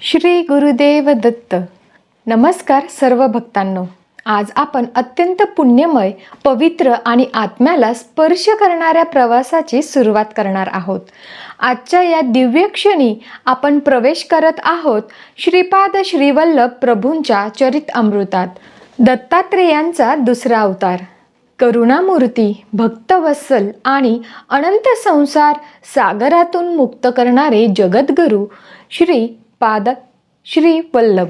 श्री गुरुदेव दत्त. नमस्कार सर्व भक्तांनो. आज आपण अत्यंत पुण्यमय पवित्र आणि आत्म्याला स्पर्श करणाऱ्या प्रवासाची सुरुवात करणार आहोत. आजच्या या दिव्य क्षणी आपण प्रवेश करत आहोत श्रीपाद श्रीवल्लभ प्रभूंच्या चरित अमृतात. दत्तात्रेयांचा दुसरा अवतार. करुणामूर्ती भक्तवत्सल आणि अनंत संसार सागरातून मुक्त करणारे जगद्गुरू श्री पाद श्री वल्लभ.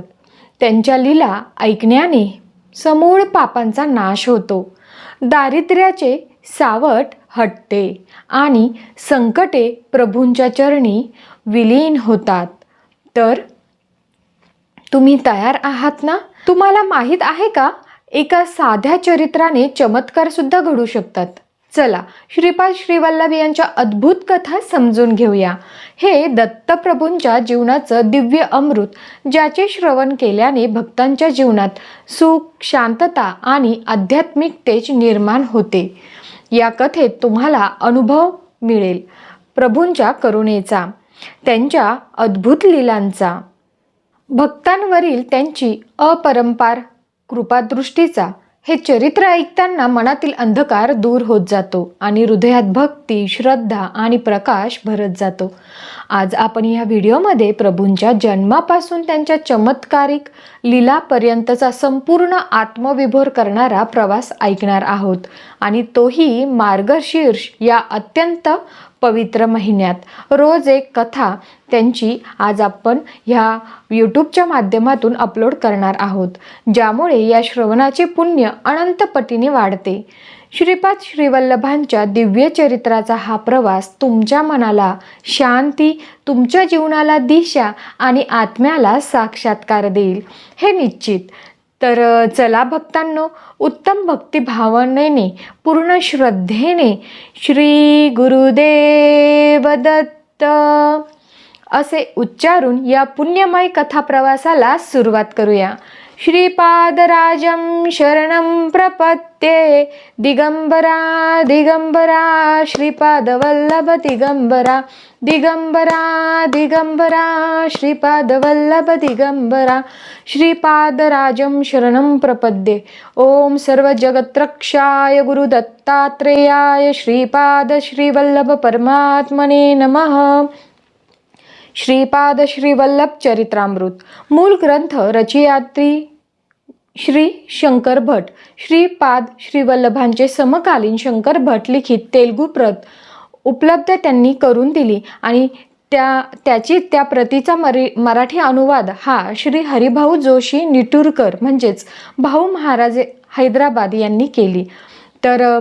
त्यांच्या लीला ऐकण्याने समूळ पापांचा नाश होतो. दारिद्र्याचे सावट हटते आणि संकटे प्रभूंच्या चरणी विलीन होतात. तर तुम्ही तयार आहात ना? तुम्हाला माहीत आहे का? एका साध्या चरित्राने चमत्कारसुद्धा घडू शकतात. चला श्रीपाद श्रीवल्लभ यांच्या अद्भुत कथा समजून घेऊया. हे दत्तप्रभूंच्या जीवनाचं दिव्य अमृत ज्याचे श्रवण केल्याने भक्तांच्या जीवनात सुख शांतता आणि आध्यात्मिकतेच निर्माण होते. या कथेत तुम्हाला अनुभव मिळेल. प्रभूंच्या करुणेचा त्यांच्या अद्भुत लीलांचा. भक्तांवरील त्यांची अपरंपार कृपादृष्टीचा हे चरित्र ऐकताना मनातील अंधकार दूर होत जातो आणि हृदयात भक्ती श्रद्धा आणि प्रकाश भरत जातो. आज आपण या व्हिडिओमध्ये प्रभूंच्या जन्मापासून त्यांच्या चमत्कारिक लीलापर्यंतचा संपूर्ण आत्मविभोर करणारा प्रवास ऐकणार आहोत. आणि तोही मार्गशीर्ष या अत्यंत पवित्र महिन्यात. रोज एक कथा त्यांची आज आपण ह्या यूट्यूबच्या माध्यमातून अपलोड करणार आहोत. ज्यामुळे या श्रवणाचे पुण्य अनंत पटीने वाढते. श्रीपाद श्रीवल्लभांच्या दिव्य चरित्राचा हा प्रवास तुमच्या मनाला शांती तुमच्या जीवनाला दिशा आणि आत्म्याला साक्षात्कार देईल. हे निश्चित. तर चला भक्तांनो उत्तम भक्तिभावनेने पूर्ण श्रद्धेने श्री गुरुदेव दत्त असे उच्चारून या पुण्यमय कथा प्रवासाला सुरुवात करूया. श्रीपादराजं शरणं प्रपत्ये दिगंबरा दिगंबरा श्रीपादवल्लभ दिगंबरा दिगंबरा दिगंबरा श्रीपादवल्लभ दिगंबरा श्रीपादराजं शरणं प्रपद्ये। ॐ सर्वजगत्रक्षाय गुरुदत्तात्रेयाय श्रीपाद श्रीवल्लभ परमात्मने नमः। श्रीपाद श्रीवल्लभ चरित्रामृत. मूल ग्रंथ रचयात्री श्री शंकर भट. श्रीपाद श्रीवल्लभांचे समकालीन शंकर भट लिखित तेलगू प्रत उपलब्ध त्यांनी करून दिली आणि त्या त्याची त्या प्रतीचा मरी मराठी अनुवाद हा श्री हरिभाऊ जोशी निटूरकर म्हणजेच भाऊ महाराजे हैदराबाद यांनी केली. तर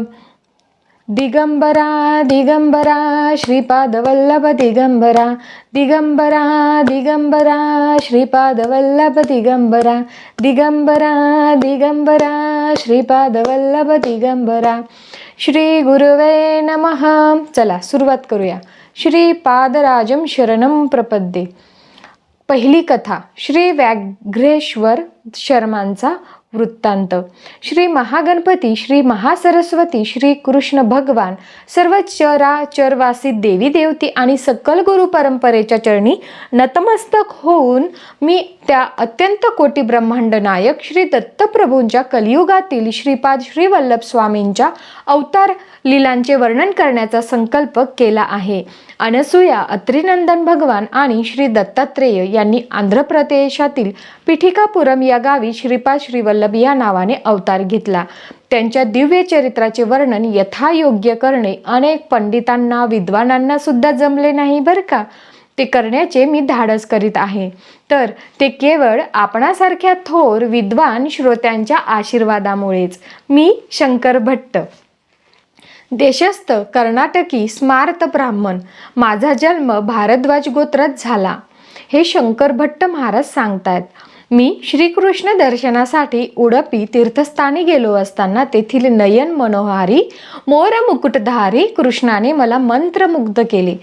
दिगंबरा दिगंबरा श्रीपादवल्लभ दिगंबरा दिगंबरा दिगंबरा श्रीपादवल्लभ दिगंबरा दिगंबरा दिगंबरा श्रीपादवल्लभ दिगंबरा। श्री गुरुवे नमः। चला सुरुवात करूया. श्रीपादराजम शरणम प्रपद्ये. पहिली कथा श्री व्याघ्रेश्वर शर्मांचा वृत्तांत. श्री महागणपती श्री महासरस्वती श्री कृष्ण भगवान सर्व चराचरवासी देवी देवती आणि सकल गुरु परंपरेच्या चरणी नतमस्तक होऊन मी त्या अत्यंत कोटी ब्रह्मांड नायक श्री दत्तप्रभूंच्या कलियुगातील श्रीपाद श्री वल्लभ स्वामींच्या अवतार लीलांचे वर्णन करण्याचा संकल्प केला आहे. अनसूया अत्रिनंदन भगवान आणि श्री दत्तात्रेय यांनी आंध्र प्रदेशातील पिठिकापुरम या गावी श्रीपाद श्रीवल्लभ या नावाने अवतार घेतला. त्यांच्या दिव्य चरित्राचे वर्णन यथायोग्य करणे अनेक पंडितांना विद्वानांना सुद्धा जमले नाही बरं का? ते करण्याचे मी धाडस करीत आहे. तर ते केवळ आपणासारख्या थोर विद्वान श्रोत्यांच्या आशीर्वादामुळेच. मी शंकर भट्ट. देशस्थ कर्नाटकी स्मार्त ब्राह्मण. माझा जन्म भारद्वाज गोत्रात झाला. हे शंकर भट्ट महाराज सांगतायत. मी श्रीकृष्ण दर्शनासाठी उडपी तीर्थस्थानी गेलो असताना तेथील नयन मनोहारी मोर मुकुटधारी कृष्णाने मला मंत्रमुग्ध केले.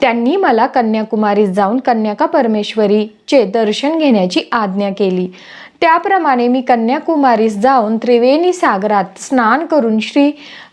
त्यांनी मला कन्याकुमारीत जाऊन कन्याका परमेश्वरीचे दर्शन घेण्याची आज्ञा केली. त्याप्रमाणे मी कन्याकुमारीस जाऊन त्रिवेणी सागरात स्नान करून श्री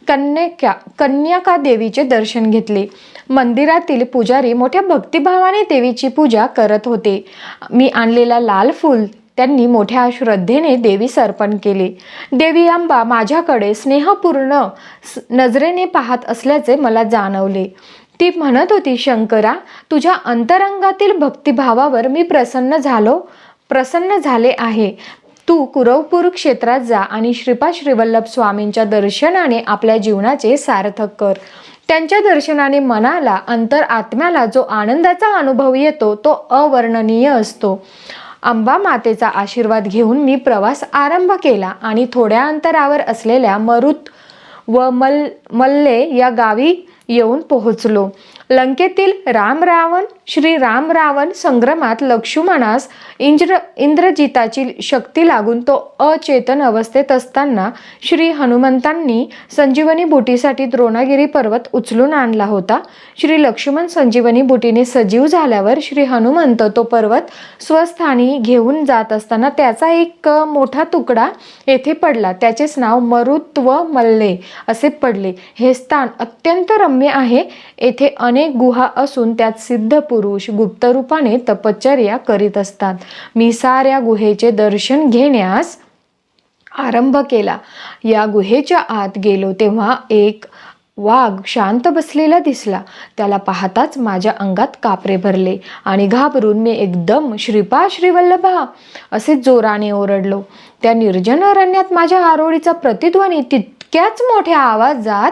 कन्यका कन्याका देवीचे दर्शन घेतले. मंदिरातील पुजारी मोठ्या भक्तिभावाने देवीची पूजा करत होते. मी आणलेला लाल फूल त्यांनी मोठ्या श्रद्धेने देवीस अर्पण केले. देवी आंबा माझ्याकडे स्नेहपूर्ण स- नजरेने पाहत असल्याचे मला जाणवले. ती म्हणत होती शंकरा तुझ्या अंतरंगातील भक्तिभावावर मी प्रसन्न झालो प्रसन्न झाले आहे. तू कुरवपूर क्षेत्रात जा आणि श्रीपा श्रीवल्लभ स्वामींच्या दर्शनाने आपल्या जीवनाचे सार्थक कर. त्यांच्या दर्शनाने मनाला अंतर आत्म्याला जो आनंदाचा अनुभव येतो तो अवर्णनीय असतो. अंबा मातेचा आशीर्वाद घेऊन मी प्रवास आरंभ केला आणि थोड्या अंतरावर असलेल्या मरुत व मल मल्ले या गावी येऊन पोहोचलो. लंकेतील राम रावण श्री राम रावण संग्रामात लक्ष्मणास इंद्र इंद्रजिताची शक्ती लागून तो अचेतन अवस्थेत असताना श्री हनुमंतांनी संजीवनी बुटीसाठी द्रोणागिरी पर्वत उचलून आणला होता. श्री लक्ष्मण संजीवनी बुटीने सजीव झाल्यावर श्री हनुमंत तो पर्वत स्वस्थानी घेऊन जात असताना त्याचा एक मोठा तुकडा येथे पडला. त्याचेच नाव मरुत्व मल्ले असे पडले. हे स्थान अत्यंत रम्य आहे. येथे अनेक अनेक गुहा असून त्यात सिद्ध पुरुष गुप्त रूपाने तपश्चर्या करीत असतात. मी साऱ्या गुहेचे दर्शन घेण्यास आरंभ केला. या गुहेच्या आत गेलो तेव्हा एक वाघ शांत बसलेला दिसला. त्याला पाहताच माझ्या अंगात कापरे भरले आणि घाबरून मी एकदम श्रीपा श्रीवल्लभा असे जोराने ओरडलो. त्या निर्जन अरण्यात माझ्या आरोळीचा प्रतिध्वनी तितक्याच मोठ्या आवाजात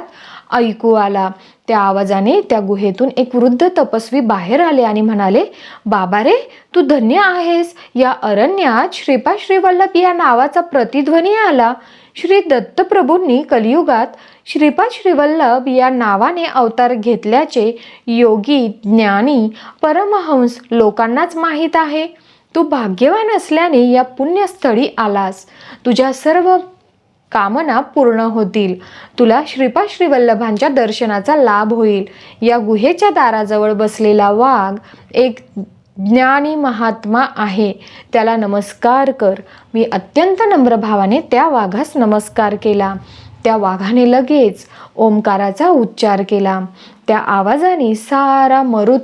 ऐकू आला. त्या आवाजाने त्या गुहेतून एक वृद्ध तपस्वी बाहेर आले आणि म्हणाले बाबा रे तू धन्य आहेस. या अरण्यात श्रीपा श्रीवल्लभ या नावाचा प्रतिध्वनी आला. श्री दत्तप्रभूंनी कलियुगात श्रीपा श्रीवल्लभ या नावाने अवतार घेतल्याचे योगी ज्ञानी परमहंस लोकांनाच माहीत आहे. तू भाग्यवान असल्याने या पुण्यस्थळी आलास. तुझ्या सर्व कामना पूर्ण होतील. तुला श्रीपा श्रीवल्लभांच्या दर्शनाचा लाभ होईल. या गुहेच्या दाराजवळ बसलेला वाघ एक ज्ञानी महात्मा आहे. त्याला नमस्कार कर. मी अत्यंत नम्र भावाने त्या वाघास नमस्कार केला. त्या वाघाने लगेच ओंकाराचा उच्चार केला. त्या आवाजाने सारा मरुत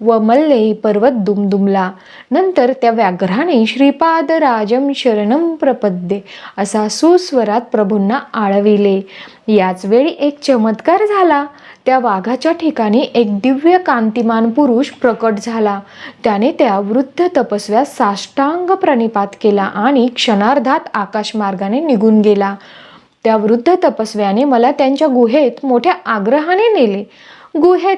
व मल्ले पर्वत दुमदुमला. नंतर त्या व्याघ्राने श्रीपाद राजम शरणम प्रपद्ये असा सुस्वरात प्रभूंना आळविले. याच वेळी एक चमत्कार झाला. त्या वाघाच्या ठिकाणी एक दिव्य कांतिमान पुरुष प्रकट झाला. त्याने त्या वृद्ध तपस्व्यास साष्टांग प्रणिपात केला आणि क्षणार्धात आकाशमार्गाने निघून गेला. त्या वृद्ध तपस्व्याने मला त्यांच्या गुहेत मोठ्या आग्रहाने नेले. गुहेत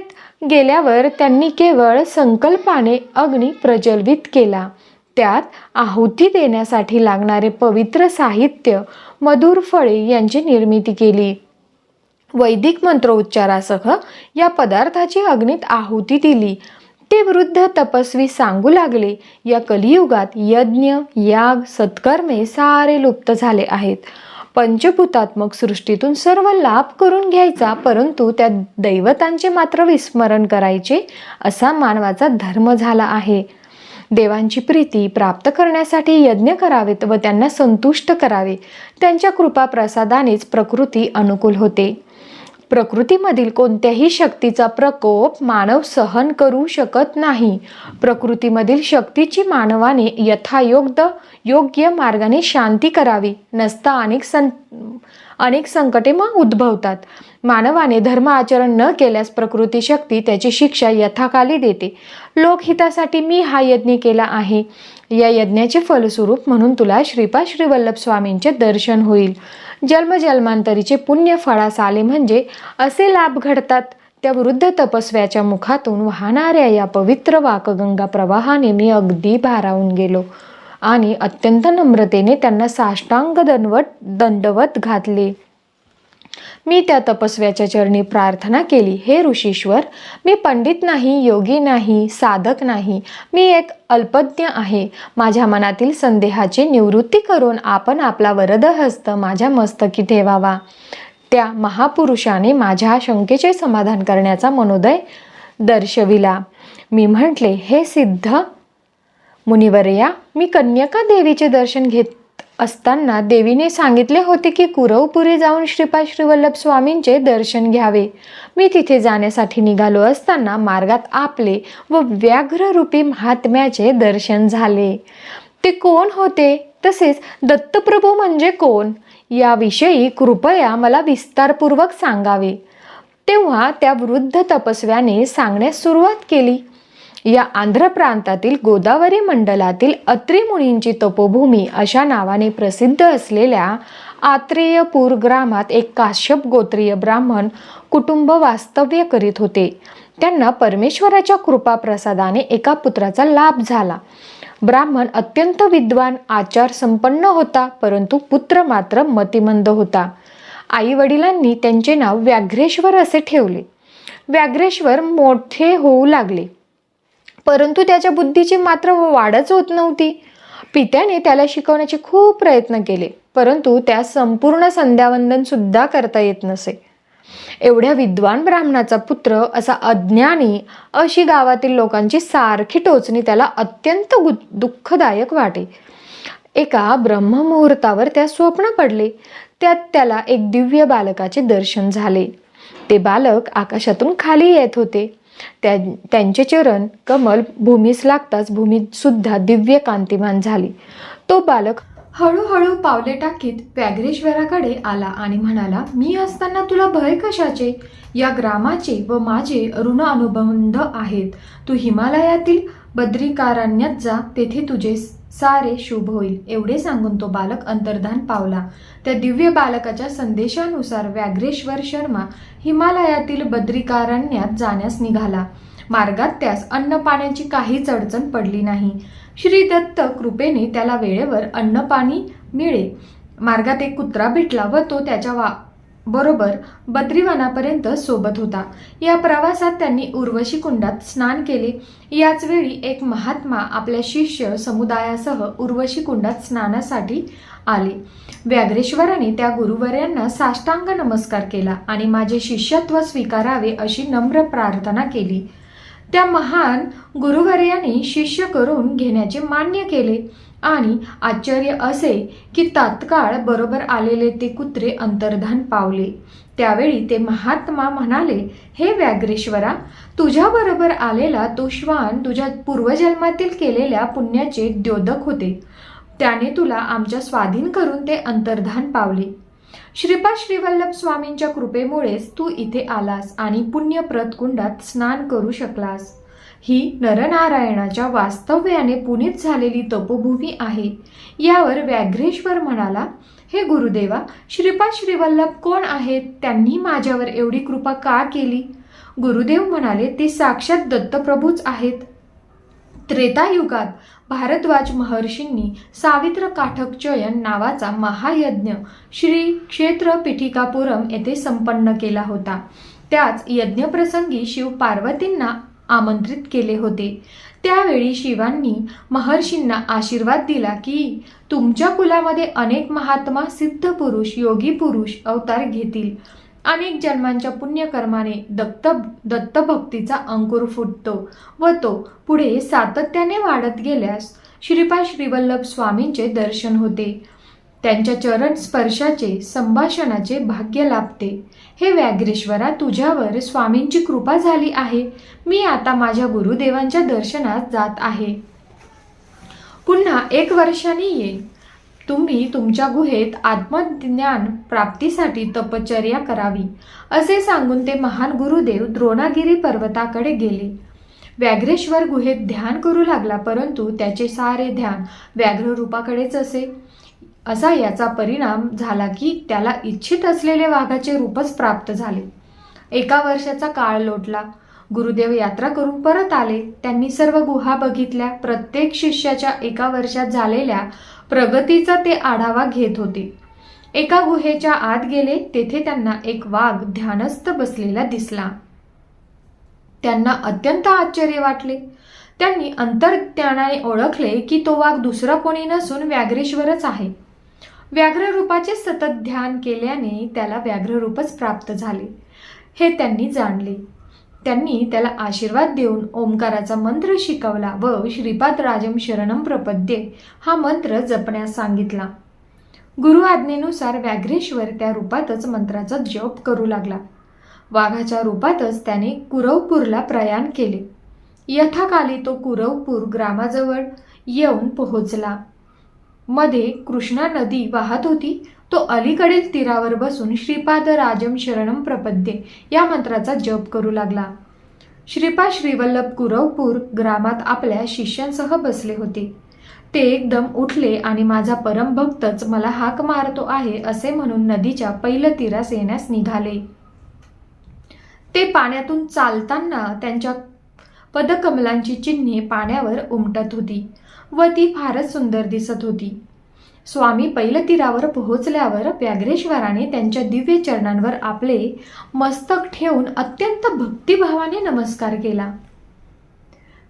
गेल्यावर त्यांनी केवळ संकल्पाने अग्नी प्रज्वलित केला. त्यात आहुती देण्यासाठी लागणारे पवित्र साहित्य मधुर फळे यांची निर्मिती केली. वैदिक मंत्रोच्चारासह या पदार्थाची अग्नीत आहुती दिली. ते वृद्ध तपस्वी सांगू लागले या कलियुगात यज्ञ याग सत्कर्मे सारे लुप्त झाले आहेत. पंचभूतात्मक सृष्टीतून सर्व लाभ करून घ्यायचा परंतु त्या दैवतांचे मात्र विस्मरण करायचे असा मानवाचा धर्म झाला आहे. देवांची प्रीती प्राप्त करण्यासाठी यज्ञ करावेत व त्यांना संतुष्ट करावे. त्यांच्या कृपा प्रसादानेच प्रकृती अनुकूल होते. प्रकृतीमधील कोणत्याही शक्तीचा प्रकोप मानव सहन करू शकत नाही. प्रकृतीमधील शक्तीची मानवाने यथायोग्य योग्य मार्गाने शांती करावी. नसता अनेक सं अनेक संकटे मग उद्भवतात. मानवाने धर्म आचरण न केल्यास प्रकृती शक्ती त्याची शिक्षा यथाकाली देते. लोकहितासाठी मी हा यज्ञ केला आहे. या यज्ञाचे फलस्वरूप म्हणून तुला श्रीपा श्रीवल्लभ स्वामींचे दर्शन होईल. जन्मजन्मांतरीचे पुण्य फळास आले म्हणजे असे लाभ घडतात. त्या वृद्ध तपस्व्याच्या मुखातून वाहणाऱ्या या पवित्र वाकगंगा प्रवाहाने मी अगदी भारावून गेलो आणि अत्यंत नम्रतेने त्यांना साष्टांग दंडवत दंडवत घातले. मी त्या तपस्व्याच्या चरणी प्रार्थना केली हे ऋषीश्वर मी पंडित नाही योगी नाही साधक नाही मी एक अल्पज्ञ आहे. माझ्या मनातील संदेहाची निवृत्ती करून आपण आपला वरदहस्त माझ्या मस्तकी ठेवावा त्या महापुरुषाने माझ्या शंकेचे समाधान करण्याचा मनोदय दर्शविला. मी म्हटले हे सिद्ध मुनिवर्या मी कन्यका देवीचे दर्शन घेत असताना देवीने सांगितले होते की कुरवपुरी जाऊन श्रीपाद श्रीवल्लभ स्वामींचे दर्शन घ्यावे. मी तिथे जाण्यासाठी निघालो असताना मार्गात आपले व व्याघ्ररूपी महात्म्याचे दर्शन झाले. ते कोण होते? तसेच दत्तप्रभू म्हणजे कोण? याविषयी कृपया मला विस्तारपूर्वक सांगावे. तेव्हा त्या वृद्ध तपस्व्याने सांगण्यास सुरुवात केली. या आंध्र प्रांतातील गोदावरी मंडलातील अत्री मुनींची तपोभूमी अशा नावाने प्रसिद्ध असलेल्या आत्रेयपूर ग्रामात एक काश्यप गोत्रीय ब्राह्मण कुटुंब वास्तव्य करीत होते. त्यांना परमेश्वराच्या कृपाप्रसादाने एका पुत्राचा लाभ झाला. ब्राह्मण अत्यंत विद्वान आचार संपन्न होता परंतु पुत्र मात्र मतिमंद होता. आई वडिलांनी त्यांचे नाव व्याघ्रेश्वर असे ठेवले. व्याघ्रेश्वर मोठे होऊ लागले. परंतु त्याच्या बुद्धीची मात्र वाढच होत नव्हती. पित्याने त्याला शिकवण्याचे खूप प्रयत्न केले परंतु त्या संपूर्ण संध्यावंदन सुद्धा करता येत नसे. एवढ्या विद्वान ब्राह्मणाचा पुत्र असा अज्ञानी अशी गावातील लोकांची सारखी टोचणी त्याला अत्यंत गु दुःखदायक वाटे. एका ब्रह्ममुहूर्तावर त्या स्वप्न पडले. त्यात त्याला एक दिव्य बालकाचे दर्शन झाले. ते बालक आकाशातून खाली येत होते. त्या त्यांचे चरण कमल भूमीस लागताच भूमीसुद्धा दिव्य कांतिमान झाली. तो बालक हळूहळू पावले टाकीत व्याघ्रेश्वराकडे आला आणि म्हणाला मी असताना तुला भय कशाचे? या ग्रामाचे व माझे ऋण अनुबंध आहेत. तू हिमालयातील बद्रीकारण्यात जा तेथे तुझे सारे शुभ होईल. एवढे सांगून तो बालक अंतर्धान पावला. त्या दिव्य बालकाच्या संदेशानुसार व्याघ्रेश्वर शर्मा हिमालयातील बद्रिकारण्यात जाण्यास निघाला. मार्गात त्यास अन्न पाण्याची काहीच अडचण पडली नाही. श्री दत्त कृपेने त्याला वेळेवर अन्न पाणी मिळे. मार्गात एक कुत्रा भेटला व तो त्याच्या वा बरोबर बद्रीवनापर्यंत सोबत होता. या प्रवासात त्यांनी उर्वशी कुंडात स्नान केले. याच वेळी एक महात्मा आपल्या शिष्य समुदायासह उर्वशी कुंडात स्नानासाठी आले. व्याघ्रेश्वराने त्या गुरुवर्यांना साष्टांग नमस्कार केला आणि माझे शिष्यत्व स्वीकारावे अशी नम्र प्रार्थना केली. त्या महान गुरुवर्याने शिष्य करून घेण्याचे मान्य केले. आणि आश्चर्य असे की तात्काळ बरोबर आलेले ते कुत्रे अंतर्धान पावले. त्यावेळी ते महात्मा म्हणाले हे व्याघ्रेश्वरा तुझ्याबरोबर आलेला तो श्वान तुझ्या पूर्वजन्मातील केलेल्या पुण्याचे द्योदक होते. त्याने तुला आमच्या स्वाधीन करून ते अंतर्धान पावले. श्रीपाद श्रीवल्लभ स्वामींच्या कृपेमुळेच तू इथे आलास आणि पुण्यप्रत कुंडात स्नान करू शकलास. ही नरनारायणाच्या वास्तव्याने पुनीत झालेली तपोभूमी आहे. यावर व्याघ्रेश्वर म्हणाला हे गुरुदेवा श्रीपाद श्रीवल्लभ कोण आहेत? त्यांनी माझ्यावर एवढी कृपा का केली? गुरुदेव म्हणाले ते साक्षात दत्तप्रभूच आहेत. त्रेतायुगात भारद्वाज महर्षींनी सावित्र काठकचयन नावाचा महायज्ञ श्री क्षेत्र पिठिकापुरम येथे संपन्न केला होता. त्याच यज्ञप्रसंगी शिव पार्वतींना आमंत्रित केले होते. त्यावेळी शिवांनी महर्षींना आशीर्वाद दिला की तुमच्या कुलामध्ये अनेक महात्मा सिद्ध पुरुष योगी पुरुष अवतार घेतील. अनेक जन्मांच्या पुण्यकर्माने दत्त दत्तभक्तीचा अंकुर फुटतो व तो पुढे सातत्याने वाढत गेल्यास श्रीपाद श्रीवल्लभ स्वामींचे दर्शन होते. त्यांच्या चरण स्पर्शाचे संभाषणाचे भाग्य लाभते. हे व्याघ्रेश्वरा तुझ्यावर स्वामींची कृपा झाली आहे. मी आता माझ्या गुरुदेवांच्या दर्शनात जात आहे. पुन्हा एक वर्षाने ये. तुम्ही तुमच्या गुहेत आत्मज्ञान प्राप्तीसाठी तपश्चर्या करावी असे सांगून ते महान गुरुदेव द्रोणागिरी पर्वताकडे गेले. व्याघ्रेश्वर गुहेत ध्यान करू लागला परंतु त्याचे सारे ध्यान व्याघ्र रूपाकडेच असे. असा याचा परिणाम झाला की त्याला इच्छित असलेले वाघाचे रूपच प्राप्त झाले. एका वर्षाचा काळ लोटला. गुरुदेव यात्रा करून परत आले. त्यांनी सर्व गुहा बघितल्या. प्रत्येक शिष्याच्या एका वर्षात झालेल्या प्रगतीचा ते आढावा घेत होते. एका गुहेच्या आत गेले. तेथे त्यांना एक वाघ ध्यानस्थ बसलेला दिसला. त्यांना अत्यंत आश्चर्य वाटले. त्यांनी अंतर्ज्ञानाने ओळखले की तो वाघ दुसरा कोणी नसून व्याघ्रेश्वरच आहे. व्याघ्र रूपाचे सतत ध्यान केल्याने त्याला व्याघ्र रूपच प्राप्त झाले. हे त्यांनी जाणले. त्यांनी त्याला आशीर्वाद देऊन ओंकाराचा मंत्र शिकवला व श्रीपाद राजम शरणम प्रपद्ये हा मंत्र जपण्यास सांगितला. गुरु आज्ञेनुसार व्याघ्रेश्वर त्या रूपातच मंत्राचा जप करू लागला. वाघाच्या रूपातच त्याने कुरवपूरला प्रयाण केले. यथाकाली तो कुरवपूर ग्रामाजवळ येऊन पोहोचला. मध्ये कृष्णा नदी वाहत होती. तो अलीकडील तीरावर बसून श्रीपाद राजम शरणम प्रपद्ये या मंत्राचा जप करू लागला. श्रीपाद श्रीवल्लभ कुरवपूर ग्रामात आपल्या शिष्यांसह बसले होते. ते एकदम उठले आणि माझा परमभक्तच मला हाक मारतो आहे असे म्हणून नदीच्या पहिल्या तीरास येण्यास निघाले. ते पाण्यातून चालताना त्यांच्या पदकमलांची चिन्हे पाण्यावर उमटत होती. व ती फारच सुंदर दिसत होती. स्वामी पैलतीरावर पोहोचल्यावर व्याघ्रेश्वराने त्यांच्या दिव्य चरणांवर आपले मस्तक ठेवून अत्यंत भक्तिभावाने नमस्कार केला.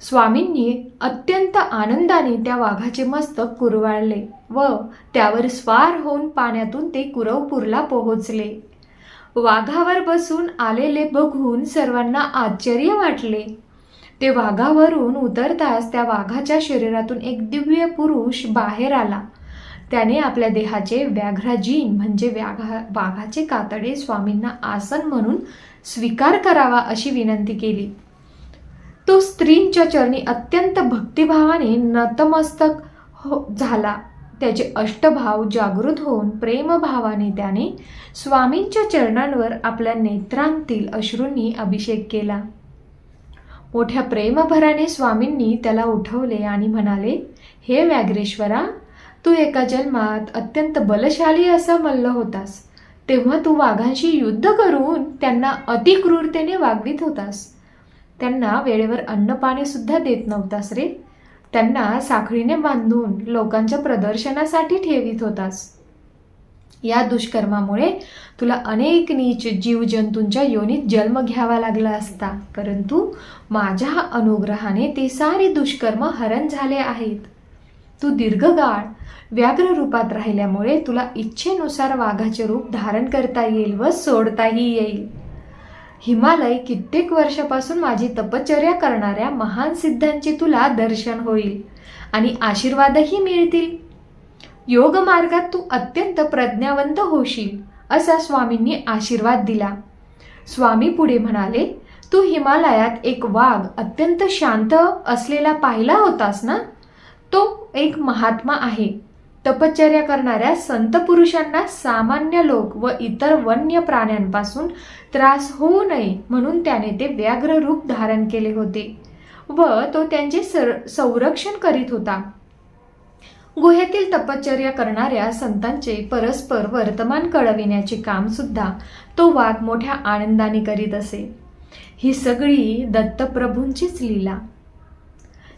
स्वामींनी अत्यंत आनंदाने त्या वाघाचे मस्तक कुरवाळले व त्यावर स्वार होऊन पाण्यातून ते कुरवपूरला पोहोचले. वाघावर बसून आलेले बघून सर्वांना आश्चर्य वाटले. ते वाघावरून उतरताच त्या वाघाच्या शरीरातून एक दिव्य पुरुष बाहेर आला. त्याने आपल्या देहाचे व्याघ्राजीन म्हणजे व्याघा वाघाचे कातडे स्वामींना आसन म्हणून स्वीकार करावा अशी विनंती केली. तो स्त्रींच्या चरणी अत्यंत भक्तिभावाने नतमस्तक हो झाला. त्याचे अष्टभाव जागृत होऊन प्रेमभावाने त्याने स्वामींच्या चरणांवर आपल्या नेत्रांतील अश्रूंनी अभिषेक केला. मोठ्या प्रेमभराने स्वामींनी त्याला उठवले आणि म्हणाले हे व्याघ्रेश्वरा तू एका जन्मात अत्यंत बलशाली असा मल्ल होतास. तेव्हा तू वाघांशी युद्ध करून त्यांना अतिक्रूरतेने वागवित होतास. त्यांना वेळेवर अन्नपाणीसुद्धा देत नव्हतास रे. त्यांना साखळीने बांधून लोकांच्या प्रदर्शनासाठी ठेवित होतास. या दुष्कर्मामुळे तुला अनेक नीच जीवजंतूंच्या योनीत जन्म घ्यावा लागला असता. परंतु माझ्या अनुग्रहाने ते सारे दुष्कर्म हरण झाले आहेत. तू दीर्घकाळ व्याघ्र रूपात राहिल्यामुळे तुला इच्छेनुसार वाघाचे रूप धारण करता येईल व सोडताही येईल. हिमालय कित्येक वर्षापासून माझी तपश्चर्या करणाऱ्या महान सिद्धांचे तुला दर्शन होईल आणि आशीर्वादही मिळतील. योग मार्गात तू अत्यंत प्रज्ञावंत होशील असा स्वामींनी आशीर्वाद दिला. स्वामी पुढे म्हणाले तू हिमालयात एक वाघ अत्यंत शांत असलेला पाहिला होतास ना? तो एक महात्मा आहे. तपश्चर्या करणाऱ्या संत पुरुषांना सामान्य लोक व इतर वन्य प्राण्यांपासून त्रास होऊ नये म्हणून त्याने ते व्याघ्र रूप धारण केले होते व तो त्यांचे सर संरक्षण करीत होता. गुहेतील तपश्चर्या करणाऱ्या संतांचे परस्पर वर्तमान कळविण्याचे काम सुद्धा तो वाघ मोठ्या आनंदाने करीत असे. ही सगळी दत्तप्रभूंचीच लीला.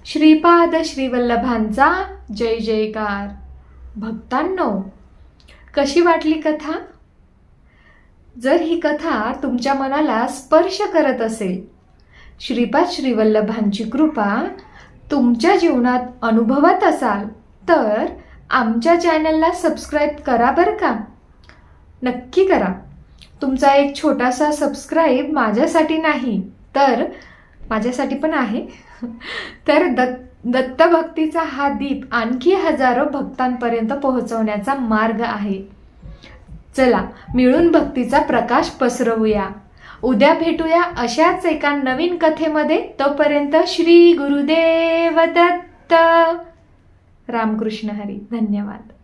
श्रीपाद श्रीवल्लभांचा जय जयकार. भक्तांनो कशी वाटली कथा? जर ही कथा तुमच्या मनाला स्पर्श करत असेल श्रीपाद श्रीवल्लभांची कृपा तुमच्या जीवनात अनुभवत असाल तर आमच्या चॅनलला सबस्क्राईब करा बरं का? नक्की करा. तुमचा एक छोटासा सबस्क्राईब माझ्यासाठी नाही तर माझ्यासाठी पण आहे. तर दत्त दत्तभक्तीचा हा दीप आणखी हजारो भक्तांपर्यंत पोहोचवण्याचा मार्ग आहे. चला मिळून भक्तीचा प्रकाश पसरवूया. उद्या भेटूया अशाच एका नवीन कथेमध्ये. तोपर्यंत श्री गुरुदेव दत्त. रामकृष्ण हरी. धन्यवाद.